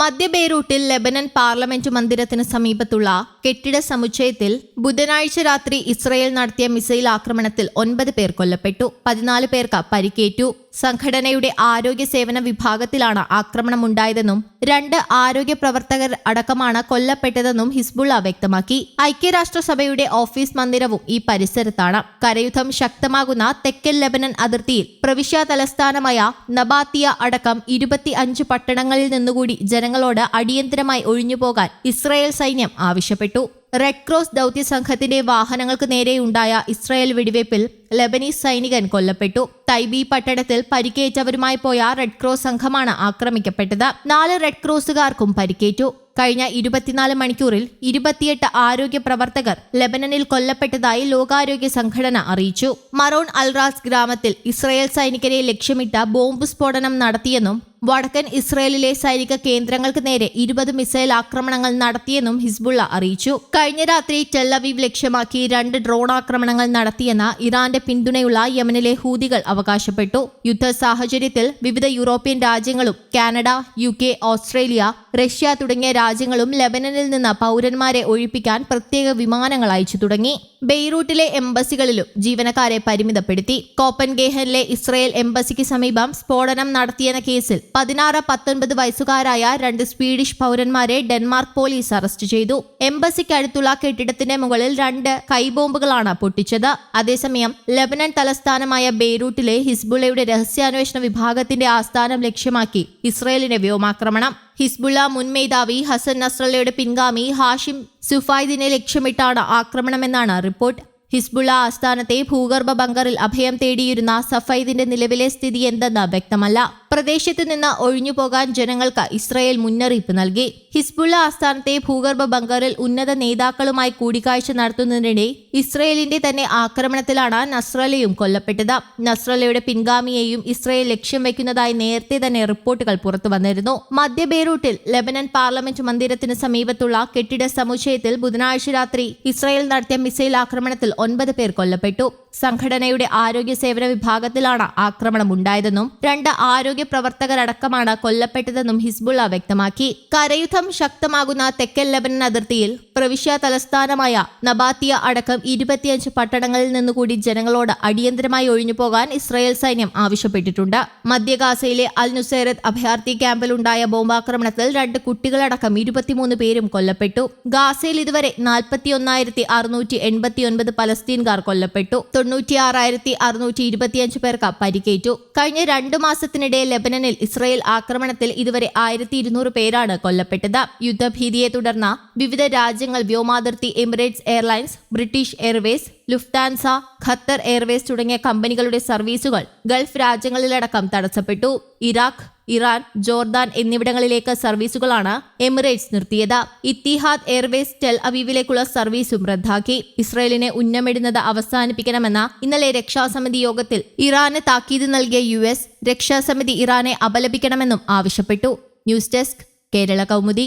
മധ്യ ബെയ്റൂട്ടിൽ Lebanon parliament മന്ദിരത്തിന് സമീപത്തുള്ള കെട്ടിട സമുച്ചയത്തിൽ ബുധനാഴ്ച രാത്രി ഇസ്രയേൽ നടത്തിയ മിസൈൽ ആക്രമണത്തിൽ ഒൻപത് പേർ കൊല്ലപ്പെട്ടു. പതിനാല് പേർക്ക് പരിക്കേറ്റു. സംഘടനയുടെ ആരോഗ്യ സേവന വിഭാഗത്തിലാണ് ആക്രമണമുണ്ടായതെന്നും രണ്ട് ആരോഗ്യ പ്രവർത്തകർ അടക്കമാണ് കൊല്ലപ്പെട്ടതെന്നും ഹിസ്ബുള്ള വ്യക്തമാക്കി. ഐക്യരാഷ്ട്രസഭയുടെ ഓഫീസ് മന്ദിരവും ഈ പരിസരത്താണ്. കരയുദ്ധം ശക്തമാകുന്ന തെക്കൻ ലെബനൻ അതിർത്തിയിൽ പ്രവിശ്യ തലസ്ഥാനമായ നബാത്തിയ അടക്കം ഇരുപത്തി അഞ്ച് പട്ടണങ്ങളിൽ നിന്നുകൂടി ജനങ്ങളോട് അടിയന്തരമായി ഒഴിഞ്ഞുപോകാൻ ഇസ്രായേൽ സൈന്യം ആവശ്യപ്പെട്ടു. റെഡ് ക്രോസ് ദൗത്യ സംഘത്തിന്റെ വാഹനങ്ങൾക്ക് നേരെയുണ്ടായ ഇസ്രായേൽ വെടിവയ്പിൽ ലബനീസ് സൈനികൻ കൊല്ലപ്പെട്ടു. തൈബി പട്ടണത്തിൽ പരിക്കേറ്റവരുമായി പോയ റെഡ് ക്രോസ് സംഘമാണ് ആക്രമിക്കപ്പെട്ടത്. നാല് റെഡ് ക്രോസുകാർക്കും പരിക്കേറ്റു. കഴിഞ്ഞ ഇരുപത്തിനാല് മണിക്കൂറിൽ ഇരുപത്തിയെട്ട് ആരോഗ്യ പ്രവർത്തകർ ലെബനനിൽ കൊല്ലപ്പെട്ടതായി ലോകാരോഗ്യ സംഘടന അറിയിച്ചു. മറോൺ അൽറാസ് ഗ്രാമത്തിൽ ഇസ്രായേൽ സൈനികരെ ലക്ഷ്യമിട്ട ബോംബ് സ്ഫോടനം നടത്തിയെന്നും വടക്കൻ ഇസ്രയേലിലെ സൈനിക കേന്ദ്രങ്ങൾക്ക് നേരെ ഇരുപത് മിസൈൽ ആക്രമണങ്ങൾ നടത്തിയെന്നും ഹിസ്ബുള്ള അറിയിച്ചു. കഴിഞ്ഞ രാത്രി ടെല്ലവീവ് ലക്ഷ്യമാക്കി രണ്ട് ഡ്രോൺ ആക്രമണങ്ങൾ നടത്തിയെന്ന ഇറാന്റെ പിന്തുണയുള്ള യമനിലെ ഹൂതികൾ അവകാശപ്പെട്ടു. യുദ്ധ സാഹചര്യത്തിൽ വിവിധ യൂറോപ്യൻ രാജ്യങ്ങളും Canada U K Australia Russia തുടങ്ങിയ രാജ്യങ്ങളും ലെബനനിൽ നിന്ന് പൗരന്മാരെ ഒഴിപ്പിക്കാൻ പ്രത്യേക വിമാനങ്ങൾ അയച്ചു തുടങ്ങി. ബെയ്റൂട്ടിലെ എംബസികളിലും ജീവനക്കാരെ പരിമിതപ്പെടുത്തി. കോപ്പൻഗേഹനിലെ ഇസ്രയേൽ എംബസിക്ക് സമീപം സ്ഫോടനം നടത്തിയെന്ന കേസിൽ പതിനാറ് പത്തൊൻപത് വയസ്സുകാരായ രണ്ട് സ്വീഡിഷ് പൗരന്മാരെ ഡെൻമാർക്ക് പോലീസ് അറസ്റ്റ് ചെയ്തു. എംബസിക്കടുത്തുള്ള കെട്ടിടത്തിന്റെ മുകളിൽ രണ്ട് കൈബോംബുകളാണ് പൊട്ടിച്ചത്. അതേസമയം ലെബനൻ തലസ്ഥാനമായ ബെയ്റൂട്ടിലെ ഹിസ്ബുള്ളയുടെ രഹസ്യാന്വേഷണ വിഭാഗത്തിന്റെ ആസ്ഥാനം ലക്ഷ്യമാക്കി ഇസ്രയേലിന്റെ വ്യോമാക്രമണം. ഹിസ്ബുള്ള മുൻ മേധാവി ഹസൻ നസ്രല്ലയുടെ പിൻഗാമി ഹാഷിം സുഫൈദിനെ ലക്ഷ്യമിട്ടാണ് ആക്രമണമെന്നാണ് റിപ്പോർട്ട്. ഹിസ്ബുള്ള ആസ്ഥാനത്തെ ഭൂഗർഭ ബങ്കറിൽ അഭയം തേടിയിരുന്ന സഫൈദിന്റെ നിലവിലെ സ്ഥിതി എന്തെന്ന് വ്യക്തമല്ല. പ്രദേശത്ത് നിന്ന് ഒഴിഞ്ഞുപോകാൻ ജനങ്ങൾക്ക് ഇസ്രയേൽ മുന്നറിയിപ്പ് നൽകി. ഹിസ്ബുള്ള ആസ്ഥാനത്തെ ഭൂഗർഭ ബങ്കറിൽ ഉന്നത നേതാക്കളുമായി കൂടിക്കാഴ്ച നടത്തുന്നതിനിടെ ഇസ്രയേലിന്റെ തന്നെ ആക്രമണത്തിലാണ് നസ്രലയും കൊല്ലപ്പെട്ടത്. നസ്രലയുടെ പിൻഗാമിയെയും ഇസ്രയേൽ ലക്ഷ്യം വെക്കുന്നതായി നേരത്തെ തന്നെ റിപ്പോർട്ടുകൾ പുറത്തു വന്നിരുന്നു. മധ്യ ബെയ്റൂട്ടിൽ ലെബനൻ പാർലമെന്റ് മന്ദിരത്തിന് സമീപത്തുള്ള കെട്ടിട സമുച്ചയത്തിൽ ബുധനാഴ്ച രാത്രി ഇസ്രയേൽ നടത്തിയ മിസൈൽ ആക്രമണത്തിൽ ഒൻപത് പേർ കൊല്ലപ്പെട്ടു. സംഘടനയുടെ ആരോഗ്യ സേവന വിഭാഗത്തിലാണ് ആക്രമണം ഉണ്ടായതെന്നും രണ്ട് ആരോഗ്യ പ്രവർത്തകരടക്കമാണ് കൊല്ലപ്പെട്ടതെന്നും ഹിസ്ബുള്ള വ്യക്തമാക്കി. കരയുദ്ധം ശക്തമാകുന്ന തെക്കൻ ലെബനൻ അതിർത്തിയിൽ പ്രവിശ്യ തലസ്ഥാനമായ നബാത്തിയ അടക്കം ഇരുപത്തിയഞ്ച് പട്ടണങ്ങളിൽ നിന്നുകൂടി ജനങ്ങളോട് അടിയന്തരമായി ഒഴിഞ്ഞു പോകാൻ ഇസ്രായേൽ സൈന്യം ആവശ്യപ്പെട്ടിട്ടുണ്ട്. മധ്യഗാസയിലെ അൽ നുസൈറത്ത് അഭയാർത്ഥി ക്യാമ്പിലുണ്ടായ ബോംബാക്രമണത്തിൽ രണ്ട് കുട്ടികളടക്കം ഇരുപത്തിമൂന്ന് പേരും കൊല്ലപ്പെട്ടു. ഗാസയിൽ ഇതുവരെ നാൽപ്പത്തിയൊന്നായിരത്തി അറുന്നൂറ്റി എൺപത്തിയൊൻപത് പലസ്തീൻകാർ കൊല്ലപ്പെട്ടു. തൊണ്ണൂറ്റിയാറായിരത്തി അറുന്നൂറ്റി ഇരുപത്തിയഞ്ച് പേർക്ക് പരിക്കേറ്റു. കഴിഞ്ഞ രണ്ടു മാസത്തിനിടെ ലെബനനിൽ ഇസ്രായേൽ ആക്രമണത്തിൽ ഇതുവരെ ആയിരത്തി ഇരുന്നൂറ് പേരാണ് കൊല്ലപ്പെട്ടത്. യുദ്ധഭീതിയെ തുടർന്ന് വിവിധ രാജ്യങ്ങൾ വ്യോമാതിർത്തി Emirates Airlines British Airways Lufthansa Qatar Airways തുടങ്ങിയ കമ്പനികളുടെ സർവീസുകൾ ഗൾഫ് രാജ്യങ്ങളിലടക്കം തടസ്സപ്പെട്ടു. ഇറാഖ് ഇറാൻ ജോർദാൻ എന്നിവിടങ്ങളിലേക്ക് സർവീസുകളാണ് എമിറേറ്റ്സ് നിർത്തിയത്. ഇത്തിഹാദ് എയർവേസ് ടെൽ അവീവിലേക്കുള്ള സർവീസും റദ്ദാക്കി. ഇസ്രയേലിനെ ഉന്നമിടുന്നത് അവസാനിപ്പിക്കണമെന്ന ഇന്നലെ രക്ഷാസമിതി യോഗത്തിൽ ഇറാന് താക്കീത് നൽകിയ യു എസ് രക്ഷാസമിതി ഇറാനെ അപലപിക്കണമെന്നും ആവശ്യപ്പെട്ടു. News desk Kerala Kaumudi.